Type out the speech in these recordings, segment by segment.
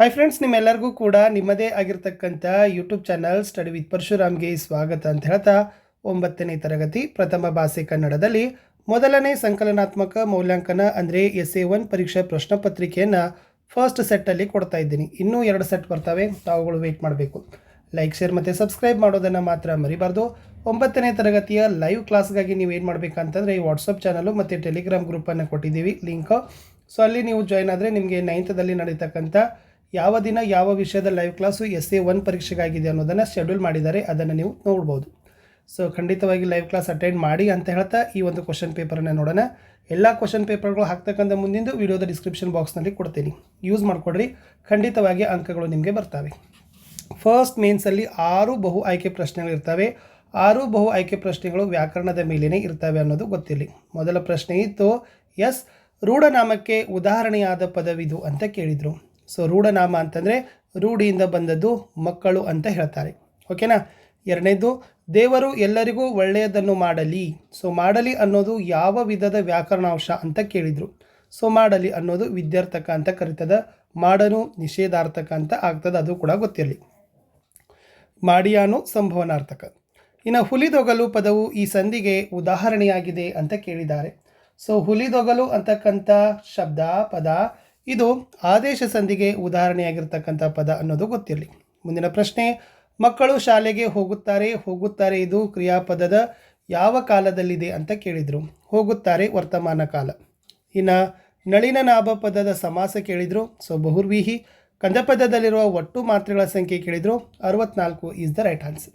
Hi friends ನಿಮ್ಮೆಲ್ಲರಿಗೂ ಕೂಡ ನಿಮ್ಮದೇ ಆಗಿರ್ತಕ್ಕಂಥ ಯೂಟ್ಯೂಬ್ ಚಾನಲ್ ಸ್ಟಡಿ ವಿತ್ ಪರಶುರಾಮ್ಗೆ ಸ್ವಾಗತ ಅಂತ ಹೇಳ್ತಾ ಒಂಬತ್ತನೇ ತರಗತಿ ಪ್ರಥಮ ಭಾಷೆ ಕನ್ನಡದಲ್ಲಿ ಮೊದಲನೇ ಸಂಕಲನಾತ್ಮಕ ಮೌಲ್ಯಾಂಕನ ಅಂದರೆ ಎಸ್ ಎ ಒನ್ ಪರೀಕ್ಷಾ ಪ್ರಶ್ನೆ ಪತ್ರಿಕೆಯನ್ನು ಫಸ್ಟ್ ಸೆಟ್ಟಲ್ಲಿ ಕೊಡ್ತಾ ಇದ್ದೀನಿ. ಇನ್ನೂ ಎರಡು ಸೆಟ್ ಬರ್ತವೆ, ತಾವುಗಳು ವೆಯ್ಟ್ ಮಾಡಬೇಕು. ಲೈಕ್ ಶೇರ್ ಮತ್ತು ಸಬ್ಸ್ಕ್ರೈಬ್ ಮಾಡೋದನ್ನು ಮಾತ್ರ ಮರಿಬಾರ್ದು. ಒಂಬತ್ತನೇ ತರಗತಿಯ ಲೈವ್ ಕ್ಲಾಸ್ಗಾಗಿ ನೀವು ಏನು ಮಾಡಬೇಕಂತಂದರೆ ಈ ವಾಟ್ಸಪ್ ಚಾನಲು ಮತ್ತು ಟೆಲಿಗ್ರಾಮ್ ಗ್ರೂಪನ್ನು ಕೊಟ್ಟಿದ್ದೀವಿ ಲಿಂಕು ಸೊ ಅಲ್ಲಿ ನೀವು ಜಾಯ್ನ್ ಆದರೆ ನಿಮಗೆ ನೈನ್ತದಲ್ಲಿ ನಡೀತಕ್ಕಂಥ ಯಾವ ದಿನ ಯಾವ ವಿಷಯದ live class S A one ಪರೀಕ್ಷೆಗಾಗಿದೆ ಅನ್ನೋದನ್ನು ಶೆಡ್ಯೂಲ್ ಮಾಡಿದ್ದಾರೆ ಅದನ್ನು ನೀವು ನೋಡ್ಬೋದು. ಸೊ ಖಂಡಿತವಾಗಿ ಲೈವ್ ಕ್ಲಾಸ್ ಅಟೆಂಡ್ ಮಾಡಿ ಅಂತ ಹೇಳ್ತಾ ಈ ಒಂದು ಕ್ವಶನ್ ಪೇಪರನ್ನು ನೋಡೋಣ. ಎಲ್ಲ ಕ್ವಶನ್ ಪೇಪರ್ಗಳು ಹಾಕ್ತಕ್ಕಂಥ ಮುಂದಿಂದು ವಿಡಿಯೋದ ಡಿಸ್ಕ್ರಿಪ್ಷನ್ ಬಾಕ್ಸ್ನಲ್ಲಿ ಕೊಡ್ತೀನಿ. ಯೂಸ್ ಮಾಡಿಕೊಡ್ರಿ. ಖಂಡಿತವಾಗಿ ಅಂಕಗಳು ನಿಮಗೆ ಬರ್ತವೆ. ಫಸ್ಟ್ ಮೇನ್ಸಲ್ಲಿ ಆರು ಬಹು ಆಯ್ಕೆ ಪ್ರಶ್ನೆಗಳು ಇರ್ತವೆ. ಆರು ಬಹು ಆಯ್ಕೆ ಪ್ರಶ್ನೆಗಳು ವ್ಯಾಕರಣದ ಮೇಲೇ ಇರ್ತವೆ ಅನ್ನೋದು ಗೊತ್ತಿರಲಿ. ಮೊದಲ ಪ್ರಶ್ನೆ ಇತ್ತು, ಎಸ್, ರೂಢನಾಮಕ್ಕೆ ಉದಾಹರಣೆಯಾದ ಪದವಿದು ಅಂತ ಕೇಳಿದರು. ಸೊ ರೂಢನಾಮ ಅಂತಂದರೆ ರೂಢಿಯಿಂದ ಬಂದದ್ದು ಮಕ್ಕಳು ಅಂತ ಹೇಳ್ತಾರೆ. ಓಕೆನಾ ಎರಡನೇದು, ದೇವರು ಎಲ್ಲರಿಗೂ ಒಳ್ಳೆಯದನ್ನು ಮಾಡಲಿ. ಸೊ ಮಾಡಲಿ ಅನ್ನೋದು ಯಾವ ವಿಧದ ವ್ಯಾಕರಣಾಂಶ ಅಂತ ಕೇಳಿದರು. ಸೊ ಮಾಡಲಿ ಅನ್ನೋದು ವಿದ್ಯಾರ್ಥಕ ಅಂತ ಕರೀತದ, ಮಾಡನು ನಿಷೇಧಾರ್ಥಕ ಅಂತ ಆಗ್ತದೆ, ಅದು ಕೂಡ ಗೊತ್ತಿರಲಿ. ಮಾಡಿಯಾನು ಸಂಭವನಾರ್ಥಕ. ಇನ್ನು ಹುಲಿದೊಗಲು ಪದವು ಈ ಸಂಧಿಗೆ ಉದಾಹರಣೆಯಾಗಿದೆ ಅಂತ ಕೇಳಿದ್ದಾರೆ. ಸೊ ಹುಲಿದೊಗಲು ಅಂತಕ್ಕಂಥ ಶಬ್ದ, ಪದ ಇದು ಆದೇಶ ಸಂಧಿಗೆ ಉದಾಹರಣೆಯಾಗಿರ್ತಕ್ಕಂಥ ಪದ ಅನ್ನೋದು ಗೊತ್ತಿರಲಿ. ಮುಂದಿನ ಪ್ರಶ್ನೆ, ಮಕ್ಕಳು ಶಾಲೆಗೆ ಹೋಗುತ್ತಾರೆ ಹೋಗುತ್ತಾರೆ ಇದು ಕ್ರಿಯಾಪದದ ಯಾವ ಕಾಲದಲ್ಲಿದೆ ಅಂತ ಕೇಳಿದರು. ಹೋಗುತ್ತಾರೆ ವರ್ತಮಾನ ಕಾಲ. ಇನ್ನು ನಳಿನ ನಾಭ ಪದದ ಸಮಾಸ ಕೇಳಿದರು, ಸೊ ಬಹುರ್ವೀಹಿ. ಕಂದಪದದಲ್ಲಿರುವ ಒಟ್ಟು ಮಾತ್ರೆಗಳ ಸಂಖ್ಯೆ ಕೇಳಿದರು, ಅರವತ್ನಾಲ್ಕು ಈಸ್ ದ ರೈಟ್ ಆನ್ಸರ್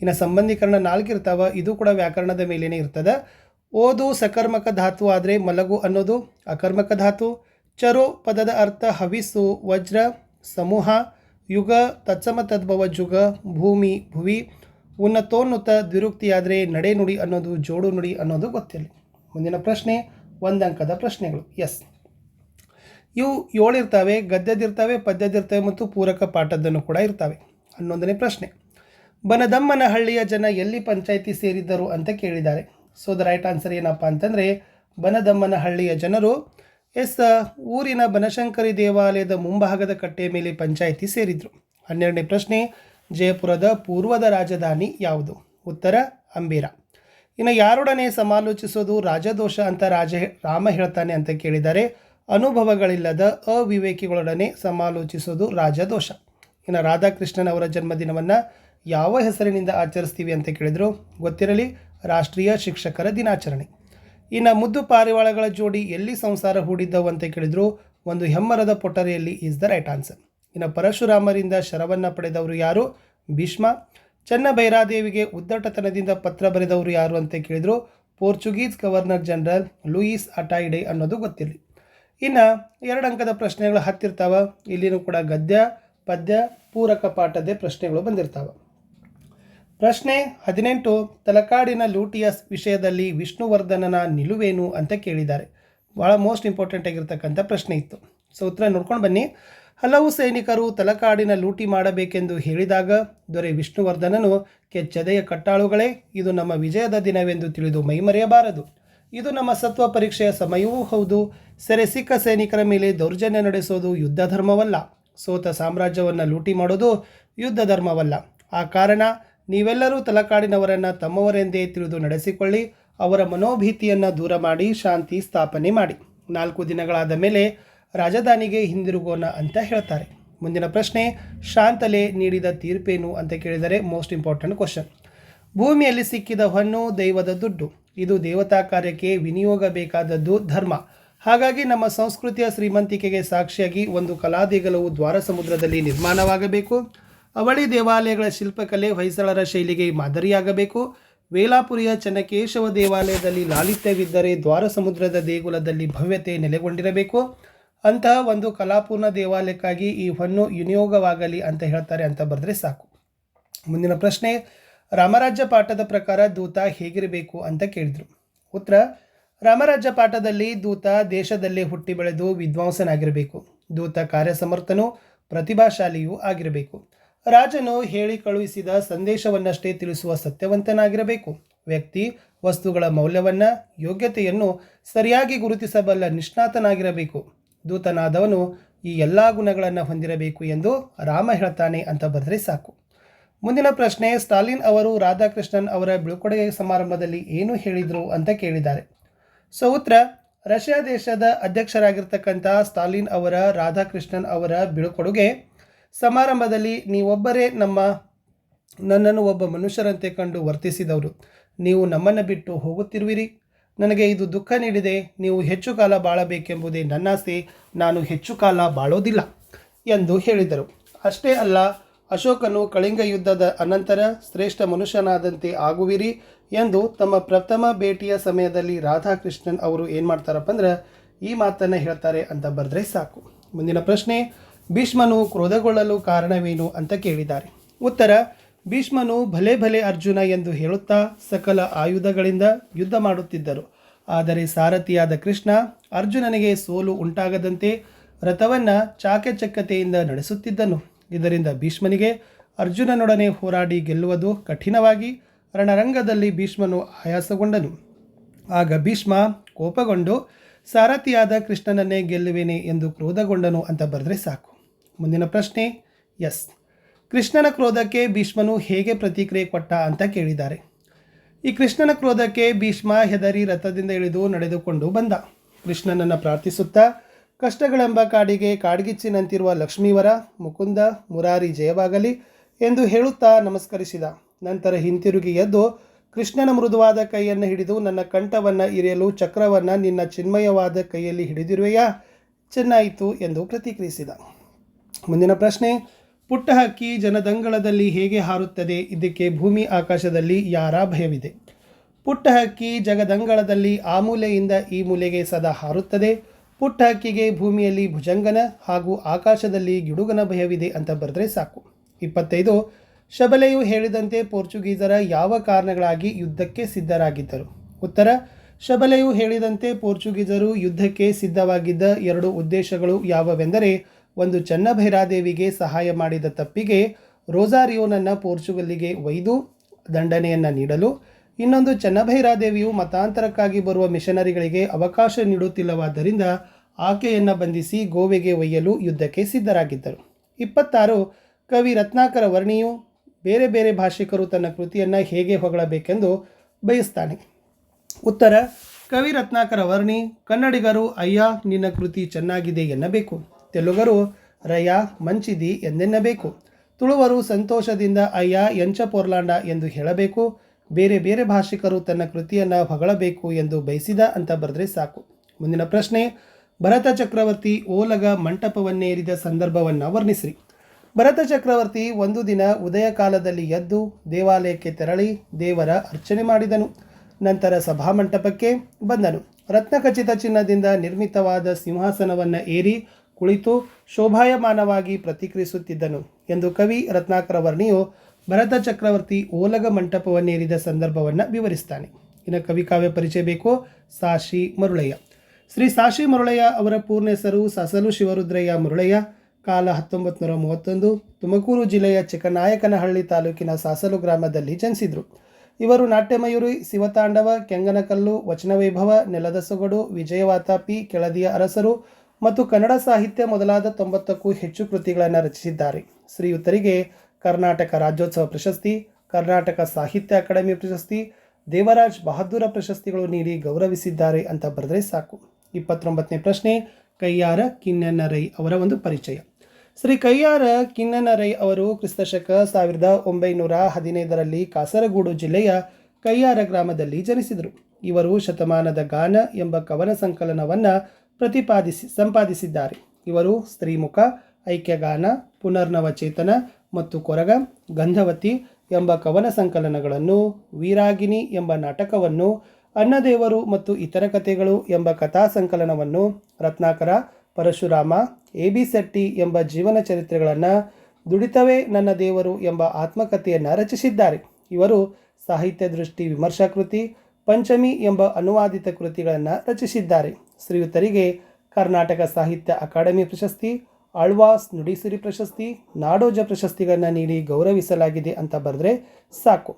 ಇನ್ನು ಸಂಬಂಧೀಕರಣ ನಾಲ್ಕು ಇರ್ತಾವ, ಇದು ಕೂಡ ವ್ಯಾಕರಣದ ಮೇಲೇನೆ ಇರ್ತದೆ. ಓದು ಸಕರ್ಮಕ ಧಾತು ಆದರೆ ಮಲಗು ಅನ್ನೋದು ಅಕರ್ಮಕ ಧಾತು. ಚರೋ ಪದದ ಅರ್ಥ ಹವಿಸು, ವಜ್ರ, ಸಮೂಹ, ಯುಗ, ತತ್ಸಮ ತದ್ಭವ ಜುಗ, ಭೂಮಿ, ಭುವಿ, ಉನ್ನತೋನ್ನತ ದ್ವಿರುಕ್ತಿಯಾದರೆ ನಡೆನುಡಿ ಅನ್ನೋದು, ಜೋಡು ನುಡಿ ಅನ್ನೋದು ಗೊತ್ತಿರಲಿ ಮುಂದಿನ ಪ್ರಶ್ನೆ, ಒಂದಂಕದ ಪ್ರಶ್ನೆಗಳು. ಎಸ್. ಇವು ಏಳಿರ್ತವೆ, ಗದ್ಯದಿರ್ತವೆ, ಪದ್ಯದಿರ್ತವೆ ಮತ್ತು ಪೂರಕ ಪಾಠದ್ದನ್ನು ಕೂಡ ಇರ್ತವೆ. ಹನ್ನೊಂದನೇ ಪ್ರಶ್ನೆ. ಬನದಮ್ಮನ ಹಳ್ಳಿಯ ಜನ ಎಲ್ಲಿ ಪಂಚಾಯಿತಿ ಸೇರಿದ್ದರು ಅಂತ ಕೇಳಿದ್ದಾರೆ. ಸೊ ದ ರೈಟ್ ಆನ್ಸರ್ ಏನಪ್ಪ ಅಂತಂದರೆ ಬನದಮ್ಮನ ಹಳ್ಳಿಯ ಜನರು ಎಸ್ ಊರಿನ ಬನಶಂಕರಿ ದೇವಾಲಯದ ಮುಂಭಾಗದ ಕಟ್ಟೆ ಮೇಲೆ ಪಂಚಾಯಿತಿ ಸೇರಿದರು. ಹನ್ನೆರಡನೇ ಪ್ರಶ್ನೆ, ಜಯಪುರದ ಪೂರ್ವದ ರಾಜಧಾನಿ ಯಾವುದು? ಉತ್ತರ, ಅಂಬೀರ. ಇನ್ನು ಯಾರೊಡನೆ ಸಮಾಲೋಚಿಸೋದು ರಾಜದೋಷ ಅಂತ ರಾಜ ರಾಮ ಹೇಳ್ತಾನೆ ಅಂತ ಕೇಳಿದ್ದಾರೆ. ಅನುಭವಗಳಿಲ್ಲದ ಅವಿವೇಕಿಗಳೊಡನೆ ಸಮಾಲೋಚಿಸೋದು ರಾಜದೋಷ. ಇನ್ನು ರಾಧಾಕೃಷ್ಣನ್ ಅವರ ಜನ್ಮದಿನವನ್ನು ಯಾವ ಹೆಸರಿನಿಂದ ಆಚರಿಸ್ತೀವಿ ಅಂತ ಕೇಳಿದರು? ಗೊತ್ತಿರಲಿ, ರಾಷ್ಟ್ರೀಯ ಶಿಕ್ಷಕರ ದಿನಾಚರಣೆ. ಇನ್ನು ಮುದ್ದು ಪಾರಿವಾಳಗಳ ಜೋಡಿ ಎಲ್ಲಿ ಸಂಸಾರ ಹೂಡಿದ್ದವು ಅಂತ ಕೇಳಿದ್ರು, ಒಂದು ಹೆಮ್ಮರದ ಪೊಟ್ಟರೆಯಲ್ಲಿ ಈಸ್ ದ ರೈಟ್ ಆನ್ಸರ್ ಇನ್ನು ಪರಶುರಾಮರಿಂದ ಶರವನ್ನು ಪಡೆದವರು ಯಾರು? ಭೀಷ್ಮ. ಚನ್ನಭೈರಾದೇವಿಗೆ ಉದ್ದಟತನದಿಂದ ಪತ್ರ ಬರೆದವರು ಯಾರು ಅಂತ ಕೇಳಿದ್ರು, Portuguese governor general Louis Ataide ಅನ್ನೋದು ಗೊತ್ತಿರಲಿ. ಇನ್ನು ಎರಡು ಅಂಕದ ಪ್ರಶ್ನೆಗಳು ಹತ್ತಿರ್ತಾವ, ಇಲ್ಲಿನೂ ಕೂಡ ಗದ್ಯ, ಪದ್ಯ, ಪೂರಕ ಪಾಠದೇ ಪ್ರಶ್ನೆಗಳು ಬಂದಿರ್ತಾವೆ. ಪ್ರಶ್ನೆ ಹದಿನೆಂಟು, ತಲಕಾಡಿನ ಲೂಟಿಯ ವಿಷಯದಲ್ಲಿ ವಿಷ್ಣುವರ್ಧನನ ನಿಲುವೇನು ಅಂತ ಕೇಳಿದ್ದಾರೆ. ಭಾಳ ಮೋಸ್ಟ್ ಇಂಪಾರ್ಟೆಂಟ್ ಆಗಿರ್ತಕ್ಕಂಥ ಪ್ರಶ್ನೆ ಇತ್ತು. ಸೊ ಉತ್ತರ ನೋಡ್ಕೊಂಡು ಬನ್ನಿ. ಹಲವು ಸೈನಿಕರು ತಲಕಾಡಿನ ಲೂಟಿ ಮಾಡಬೇಕೆಂದು ಹೇಳಿದಾಗ, ದೊರೆ ವಿಷ್ಣುವರ್ಧನನು, ಕೆಚ್ಚದೆಯ ಕಟ್ಟಾಳುಗಳೇ, ಇದು ನಮ್ಮ ವಿಜಯದ ದಿನವೆಂದು ತಿಳಿದು ಮೈಮರೆಯಬಾರದು ಇದು ನಮ್ಮ ಸತ್ವ ಪರೀಕ್ಷೆಯ ಸಮಯವೂ ಹೌದು. ಸೆರೆ ಸಿಕ್ಕ ಸೈನಿಕರ ಮೇಲೆ ದೌರ್ಜನ್ಯ ನಡೆಸೋದು ಯುದ್ಧ ಧರ್ಮವಲ್ಲ ಸೋತ ಸಾಮ್ರಾಜ್ಯವನ್ನು ಲೂಟಿ ಮಾಡೋದು ಯುದ್ಧ ಧರ್ಮವಲ್ಲ ಆ ಕಾರಣ ನೀವೆಲ್ಲರೂ ತಲಕಾಡಿನವರನ್ನು ತಮ್ಮವರೆಂದೇ ತಿಳಿದು ನಡೆಸಿಕೊಳ್ಳಿ, ಅವರ ಮನೋಭೀತಿಯನ್ನು ದೂರ ಮಾಡಿ, ಶಾಂತಿ ಸ್ಥಾಪನೆ ಮಾಡಿ. ನಾಲ್ಕು ದಿನಗಳಾದ ಮೇಲೆ ರಾಜಧಾನಿಗೆ ಹಿಂದಿರುಗೋಣ ಅಂತ ಹೇಳ್ತಾರೆ. ಮುಂದಿನ ಪ್ರಶ್ನೆ, ಶಾಂತಲೆ ನೀಡಿದ ತೀರ್ಪೇನು ಅಂತ ಕೇಳಿದರೆ ಮೋಸ್ಟ್ ಇಂಪಾರ್ಟೆಂಟ್ ಕ್ವಶನ್ ಭೂಮಿಯಲ್ಲಿ ಸಿಕ್ಕಿದ ಹೊನ್ನು ದೈವದ ದುಡ್ಡು. ಇದು ದೇವತಾ ಕಾರ್ಯಕ್ಕೆ ವಿನಿಯೋಗ ಬೇಕಾದದ್ದು ಧರ್ಮ. ಹಾಗಾಗಿ ನಮ್ಮ ಸಂಸ್ಕೃತಿಯ ಶ್ರೀಮಂತಿಕೆಗೆ ಸಾಕ್ಷಿಯಾಗಿ ಒಂದು ಕಲಾದಿಗಲವು ದ್ವಾರ ಸಮುದ್ರದಲ್ಲಿ ನಿರ್ಮಾಣವಾಗಬೇಕು. ಅವಳಿ ದೇವಾಲಯಗಳ ಶಿಲ್ಪಕಲೆ ಹೊಯ್ಸಳರ ಶೈಲಿಗೆ ಮಾದರಿಯಾಗಬೇಕು. ವೇಲಾಪುರಿಯ ಚನ್ನಕೇಶವ ದೇವಾಲಯದಲ್ಲಿ ಲಾಲಿತ್ಯವಿದ್ದರೆ ದ್ವಾರ ಸಮುದ್ರದ ದೇಗುಲದಲ್ಲಿ ಭವ್ಯತೆ ನೆಲೆಗೊಂಡಿರಬೇಕು. ಅಂತಹ ಒಂದು ಕಲಾಪೂರ್ಣ ದೇವಾಲಯಕ್ಕಾಗಿ ಈ ಹೊನ್ನು ವಿನಿಯೋಗವಾಗಲಿ ಅಂತ ಹೇಳ್ತಾರೆ ಅಂತ ಬರೆದ್ರೆ ಸಾಕು. ಮುಂದಿನ ಪ್ರಶ್ನೆ, ರಾಮರಾಜ್ಯ ಪಾಠದ ಪ್ರಕಾರ ದೂತ ಹೇಗಿರಬೇಕು ಅಂತ ಕೇಳಿದರು. ಉತ್ತರ, ರಾಮರಾಜ್ಯ ಪಾಠದಲ್ಲಿ ದೂತ ದೇಶದಲ್ಲೇ ಹುಟ್ಟಿ ಬೆಳೆದು ವಿದ್ವಾಂಸನಾಗಿರಬೇಕು. ದೂತ ಕಾರ್ಯಸಮರ್ಥನೂ, ಪ್ರತಿಭಾಶಾಲಿಯೂ ಆಗಿರಬೇಕು. ರಾಜನು ಹೇಳಿ ಕಳುಹಿಸಿದ ಸಂದೇಶವನ್ನಷ್ಟೇ ತಿಳಿಸುವ ಸತ್ಯವಂತನಾಗಿರಬೇಕು. ವ್ಯಕ್ತಿ, ವಸ್ತುಗಳ ಮೌಲ್ಯವನ್ನು, ಯೋಗ್ಯತೆಯನ್ನು ಸರಿಯಾಗಿ ಗುರುತಿಸಬಲ್ಲ ನಿಷ್ಣಾತನಾಗಿರಬೇಕು. ದೂತನಾದವನು ಈ ಎಲ್ಲ ಗುಣಗಳನ್ನು ಹೊಂದಿರಬೇಕು ಎಂದು ರಾಮ ಹೇಳ್ತಾನೆ ಅಂತ ಬರೆದರೆ ಸಾಕು. ಮುಂದಿನ ಪ್ರಶ್ನೆ, ಸ್ಟಾಲಿನ್ ಅವರು ರಾಧಾಕೃಷ್ಣನ್ ಅವರ ಬಿಳುಕೊಡುಗೆ ಸಮಾರಂಭದಲ್ಲಿ ಏನು ಹೇಳಿದರು ಅಂತ ಕೇಳಿದ್ದಾರೆ. ಸೊ ಉತ್ತರ ರಷ್ಯಾ ದೇಶದ ಅಧ್ಯಕ್ಷರಾಗಿರ್ತಕ್ಕಂಥ ಸ್ಟಾಲಿನ್ ಅವರ, ರಾಧಾಕೃಷ್ಣನ್ ಅವರ ಬೀಳ್ಕೊಡುಗೆ ಸಮಾರಂಭದಲ್ಲಿ ನೀವೊಬ್ಬರೇ ನಮ್ಮ ನನ್ನನ್ನು ಒಬ್ಬ ಮನುಷ್ಯರಂತೆ ಕಂಡು ವರ್ತಿಸಿದವರು. ನೀವು ನಮ್ಮನ್ನು ಬಿಟ್ಟು ಹೋಗುತ್ತಿರುವಿರಿ. ನನಗೆ ಇದು ದುಃಖ ನೀಡಿದೆ. ನೀವು ಹೆಚ್ಚು ಕಾಲ ಬಾಳಬೇಕೆಂಬುದೇ ನನ್ನಾಸೆ ನಾನು ಹೆಚ್ಚು ಕಾಲ ಬಾಳೋದಿಲ್ಲ ಎಂದು ಹೇಳಿದರು. ಅಷ್ಟೇ ಅಲ್ಲ, ಅಶೋಕನು ಕಳಿಂಗ ಯುದ್ಧದ ಅನಂತರ ಶ್ರೇಷ್ಠ ಮನುಷ್ಯನಾದಂತೆ ಆಗುವಿರಿ ಎಂದು ತಮ್ಮ ಪ್ರಥಮ ಭೇಟಿಯ ಸಮಯದಲ್ಲಿ ರಾಧಾಕೃಷ್ಣನ್ ಅವರು ಏನು ಮಾಡ್ತಾರಪ್ಪ ಅಂದ್ರೆ, ಈ ಮಾತನ್ನು ಹೇಳ್ತಾರೆ ಅಂತ ಬರೆದ್ರೆ ಸಾಕು. ಮುಂದಿನ ಪ್ರಶ್ನೆ ಭೀಷ್ಮನು ಕ್ರೋಧಗೊಳ್ಳಲು ಕಾರಣವೇನು ಅಂತ ಕೇಳಿದ್ದಾರೆ. ಉತ್ತರ, ಭೀಷ್ಮನು ಭಲೆ ಭಲೆ ಅರ್ಜುನ ಎಂದು ಹೇಳುತ್ತಾ ಸಕಲ ಆಯುಧಗಳಿಂದ ಯುದ್ಧ ಮಾಡುತ್ತಿದ್ದರು. ಆದರೆ ಸಾರಥಿಯಾದ ಕೃಷ್ಣ ಅರ್ಜುನನಿಗೆ ಸೋಲು ಉಂಟಾಗದಂತೆ ರಥವನ್ನು ಚಾಕಚಕ್ಯತೆಯಿಂದ ನಡೆಸುತ್ತಿದ್ದನು. ಇದರಿಂದ ಭೀಷ್ಮನಿಗೆ ಅರ್ಜುನನೊಡನೆ ಹೋರಾಡಿ ಗೆಲ್ಲುವುದು ಕಠಿಣವಾಗಿ ರಣರಂಗದಲ್ಲಿ ಭೀಷ್ಮನು ಆಯಾಸಗೊಂಡನು. ಆಗ ಭೀಷ್ಮ ಕೋಪಗೊಂಡು, ಸಾರಥಿಯಾದ ಕೃಷ್ಣನನ್ನೇ ಗೆಲ್ಲುವೇನೆ ಎಂದು ಕ್ರೋಧಗೊಂಡನು ಅಂತ ಬರೆದ್ರೆ ಸಾಕು. ಮುಂದಿನ ಪ್ರಶ್ನೆ, ಎಸ್. ಕೃಷ್ಣನ ಕ್ರೋಧಕ್ಕೆ ಭೀಷ್ಮನು ಹೇಗೆ ಪ್ರತಿಕ್ರಿಯೆ ಕೊಟ್ಟ ಅಂತ ಕೇಳಿದ್ದಾರೆ. ಈ ಕೃಷ್ಣನ ಕ್ರೋಧಕ್ಕೆ ಭೀಷ್ಮ ಹೆದರಿ ರಥದಿಂದ ಇಳಿದು ನಡೆದುಕೊಂಡು ಬಂದ. ಕೃಷ್ಣನನ್ನು ಪ್ರಾರ್ಥಿಸುತ್ತಾ, ಕಷ್ಟಗಳೆಂಬ ಕಾಡಿಗೆ ಕಾಡ್ಗಿಚ್ಚಿನಂತಿರುವ ಲಕ್ಷ್ಮೀವರ, ಮುಕುಂದ, ಮುರಾರಿ ಜಯವಾಗಲಿ ಎಂದು ಹೇಳುತ್ತಾ ನಮಸ್ಕರಿಸಿದ. ನಂತರ ಹಿಂತಿರುಗಿ ಎದ್ದು ಕೃಷ್ಣನ ಮೃದುವಾದ ಕೈಯನ್ನು ಹಿಡಿದು, ನನ್ನ ಕಂಠವನ್ನು ಇರಿಯಲು ಚಕ್ರವನ್ನು ನಿನ್ನ ಚಿನ್ಮಯವಾದ ಕೈಯಲ್ಲಿ ಹಿಡಿದಿರುವೆಯಾ? ಚೆನ್ನಾಯಿತು ಎಂದು ಪ್ರತಿಕ್ರಿಯಿಸಿದ. ಮುಂದಿನ ಪ್ರಶ್ನೆ, ಪುಟ್ಟ ಹಕ್ಕಿ ಜನದಂಗಳದಲ್ಲಿ ಹೇಗೆ ಹಾರುತ್ತದೆ? ಇದಕ್ಕೆ ಭೂಮಿ ಆಕಾಶದಲ್ಲಿ ಯಾರ ಭಯವಿದೆ? ಪುಟ್ಟ ಹಕ್ಕಿ ಜಗದಂಗಳದಲ್ಲಿ ಆ ಮೂಲೆಯಿಂದ ಈ ಮೂಲೆಗೆ ಸದಾ ಹಾರುತ್ತದೆ. ಪುಟ್ಟ ಹಕ್ಕಿಗೆ ಭೂಮಿಯಲ್ಲಿ ಭುಜಂಗನ ಹಾಗೂ ಆಕಾಶದಲ್ಲಿ ಗಿಡುಗನ ಭಯವಿದೆ ಅಂತ ಬರೆದ್ರೆ ಸಾಕು. ಇಪ್ಪತ್ತೈದು, ಶಬಲೆಯು ಹೇಳಿದಂತೆ ಪೋರ್ಚುಗೀಸರ ಯಾವ ಕಾರಣಗಳಾಗಿ ಯುದ್ಧಕ್ಕೆ ಸಿದ್ಧರಾಗಿದ್ದರು? ಉತ್ತರ, ಶಬಲೆಯು ಹೇಳಿದಂತೆ ಪೋರ್ಚುಗೀಸರು ಯುದ್ಧಕ್ಕೆ ಸಿದ್ಧವಾಗಿದ್ದ ಎರಡು ಉದ್ದೇಶಗಳು ಯಾವವೆಂದರೆ ಒಂದು ಚನ್ನಭೈರಾದೇವಿಗೆ ಸಹಾಯ ಮಾಡಿದ ತಪ್ಪಿಗೆ ರೋಸಾರಿಯೋನನ್ನು ಪೋರ್ಚುಗಲ್ಲಿಗೆ ಒಯ್ದು ದಂಡನೆಯನ್ನು ನೀಡಲು, ಇನ್ನೊಂದು ಚನ್ನಭೈರಾದೇವಿಯು ಮತಾಂತರಕ್ಕಾಗಿ ಬರುವ ಮಿಷನರಿಗಳಿಗೆ ಅವಕಾಶ ನೀಡುತ್ತಿಲ್ಲವಾದ್ದರಿಂದ ಆಕೆಯನ್ನು ಬಂಧಿಸಿ ಗೋವೆಗೆ ಒಯ್ಯಲು ಯುದ್ಧಕ್ಕೆ ಸಿದ್ಧರಾಗಿದ್ದರು. ಇಪ್ಪತ್ತಾರು, ಕವಿ ರತ್ನಾಕರ ವರ್ಣಿಯು ಬೇರೆ ಬೇರೆ ಭಾಷಿಕರು ತನ್ನ ಕೃತಿಯನ್ನು ಹೇಗೆ ಹೊಗಳಬೇಕೆಂದು ಬಯಸ್ತಾನೆ. ಉತ್ತರ, ಕವಿ ರತ್ನಾಕರ ವರ್ಣಿ, ಕನ್ನಡಿಗರು, ಅಯ್ಯ, ನಿನ್ನ ಕೃತಿ ಚೆನ್ನಾಗಿದೆ ಎನ್ನಬೇಕು. ತೆಲುಗರು ರಯ ಮಂಚಿದಿ ಎಂದೆನ್ನಬೇಕು. ತುಳುವರು ಸಂತೋಷದಿಂದ, ಅಯ್ಯ, ಎಂಚ ಪೋರ್ಲಾಂಡ ಎಂದು ಹೇಳಬೇಕು. ಬೇರೆ ಬೇರೆ ಭಾಷಿಕರು ತನ್ನ ಕೃತಿಯನ್ನು ಹೊಗಳಬೇಕು ಎಂದು ಬಯಸಿದ ಅಂತ ಬರೆದ್ರೆ ಸಾಕು. ಮುಂದಿನ ಪ್ರಶ್ನೆ, ಭರತ ಚಕ್ರವರ್ತಿ ಓಲಗ ಮಂಟಪವನ್ನೇರಿದ ಸಂದರ್ಭವನ್ನು ವರ್ಣಿಸಿರಿ. ಭರತ ಚಕ್ರವರ್ತಿ ಒಂದು ದಿನ ಉದಯ ಕಾಲದಲ್ಲಿ ಎದ್ದು ದೇವಾಲಯಕ್ಕೆ ತೆರಳಿ ದೇವರ ಅರ್ಚನೆ ಮಾಡಿದನು. ನಂತರ ಸಭಾಮಂಟಪಕ್ಕೆ ಬಂದನು. ರತ್ನಖಚಿತ ಚಿನ್ನದಿಂದ ನಿರ್ಮಿತವಾದ ಸಿಂಹಾಸನವನ್ನು ಏರಿ ಕುಳಿತು ಶೋಭಾಯಮಾನವಾಗಿ ಪ್ರತಿಕ್ರಿಯಿಸುತ್ತಿದ್ದನು ಎಂದು ಕವಿ ರತ್ನಾಕರ ವರ್ಣಿಯು ಭರತ ಚಕ್ರವರ್ತಿ ಓಲಗ ಮಂಟಪವನ್ನೇರಿದ ಸಂದರ್ಭವನ್ನು ವಿವರಿಸ್ತಾನೆ. ಇನ್ನು ಕವಿ ಕಾವ್ಯ ಪರಿಚಯ ಬೇಕು, ಸಾಶಿ ಮರುಳಯ್ಯ. ಶ್ರೀ ಸಾಶಿ ಮರುಳಯ್ಯ ಅವರ ಪೂರ್ಣ ಹೆಸರು ಸಸಲು ಶಿವರುದ್ರಯ್ಯ ಮರುಳಯ್ಯ. ಕಾಲ ಹತ್ತೊಂಬತ್ತು ನೂರ ಮೂವತ್ತೊಂದು, ತುಮಕೂರು ಜಿಲ್ಲೆಯ ಚಿಕ್ಕನಾಯಕನಹಳ್ಳಿ ತಾಲೂಕಿನ ಸಾಸಲು ಗ್ರಾಮದಲ್ಲಿ ಜನಿಸಿದರು. ಇವರು ನಾಟ್ಯಮಯೂರಿ, ಶಿವತಾಂಡವ, ಕೆಂಗನಕಲ್ಲು, ವಚನವೈಭವ, ನೆಲದ ಸೊಗಡು, ವಿಜಯವಾತಾಪಿ, ಕೆಳದಿಯ ಅರಸರು ಮತ್ತು ಕನ್ನಡ ಸಾಹಿತ್ಯ ಮೊದಲಾದ ತೊಂಬತ್ತಕ್ಕೂ ಹೆಚ್ಚು ಕೃತಿಗಳನ್ನು ರಚಿಸಿದ್ದಾರೆ. ಶ್ರೀಯುತರಿಗೆ ಕರ್ನಾಟಕ ರಾಜ್ಯೋತ್ಸವ ಪ್ರಶಸ್ತಿ, ಕರ್ನಾಟಕ ಸಾಹಿತ್ಯ ಅಕಾಡೆಮಿ ಪ್ರಶಸ್ತಿ, ದೇವರಾಜ್ ಬಹದ್ದೂರ ಪ್ರಶಸ್ತಿಗಳು ನೀಡಿ ಗೌರವಿಸಿದ್ದಾರೆ ಅಂತ ಬರೆದ್ರೆ ಸಾಕು. ಇಪ್ಪತ್ತೊಂಬತ್ತನೇ ಪ್ರಶ್ನೆ, ಕೈಯಾರ ಕಿನ್ನನರೈ ರೈ ಅವರ ಒಂದು ಪರಿಚಯ. ಶ್ರೀ ಕೈಯಾರ ಕಿನ್ನನರೈ ರೈ ಅವರು ಕ್ರಿಸ್ತಶಕ ಸಾವಿರದ ಒಂಬೈನೂರ ಹದಿನೈದರಲ್ಲಿ ಕಾಸರಗೋಡು ಜಿಲ್ಲೆಯ ಕೈಯಾರ ಗ್ರಾಮದಲ್ಲಿ ಜನಿಸಿದರು. ಇವರು ಶತಮಾನದ ಗಾನ ಎಂಬ ಕವನ ಸಂಕಲನವನ್ನು ಪ್ರತಿಪಾದಿಸಿ, ಸಂಪಾದಿಸಿದ್ದಾರೆ. ಇವರು ಸ್ತ್ರೀಮುಖ, ಐಕ್ಯಗಾನ, ಪುನರ್ನವಚೇತನ ಮತ್ತು ಕೊರಗ, ಗಂಧವತಿ ಎಂಬ ಕವನ ಸಂಕಲನಗಳನ್ನು, ವೀರಾಗಿನಿ ಎಂಬ ನಾಟಕವನ್ನು, ಅನ್ನದೇವರು ಮತ್ತು ಇತರ ಕಥೆಗಳು ಎಂಬ ಕಥಾ ಸಂಕಲನವನ್ನು, ರತ್ನಾಕರ, ಪರಶುರಾಮ, ಎ ಬಿ ಸೆಟ್ಟಿ ಎಂಬ ಜೀವನ ಚರಿತ್ರೆಗಳನ್ನು, ದುಡಿತವೇ ನನ್ನ ದೇವರು ಎಂಬ ಆತ್ಮಕಥೆಯನ್ನು ರಚಿಸಿದ್ದಾರೆ. ಇವರು ಸಾಹಿತ್ಯ ದೃಷ್ಟಿ ವಿಮರ್ಶಾ ಕೃತಿ ಪಂಚಮಿ ಎಂಬ ಅನುವಾದಿತ ಕೃತಿಗಳನ್ನು ರಚಿಸಿದ್ದಾರೆ. ಶ್ರೀಯುತರಿಗೆ ಕರ್ನಾಟಕ ಸಾಹಿತ್ಯ ಅಕಾಡೆಮಿ ಪ್ರಶಸ್ತಿ, ಆಳ್ವಾಸ್ ನುಡಿಸಿರಿ ಪ್ರಶಸ್ತಿ, ನಾಡೋಜ ಪ್ರಶಸ್ತಿಗಳನ್ನು ನೀಡಿ ಗೌರವಿಸಲಾಗಿದೆ ಅಂತ ಬರೆದ್ರೆ ಸಾಕು.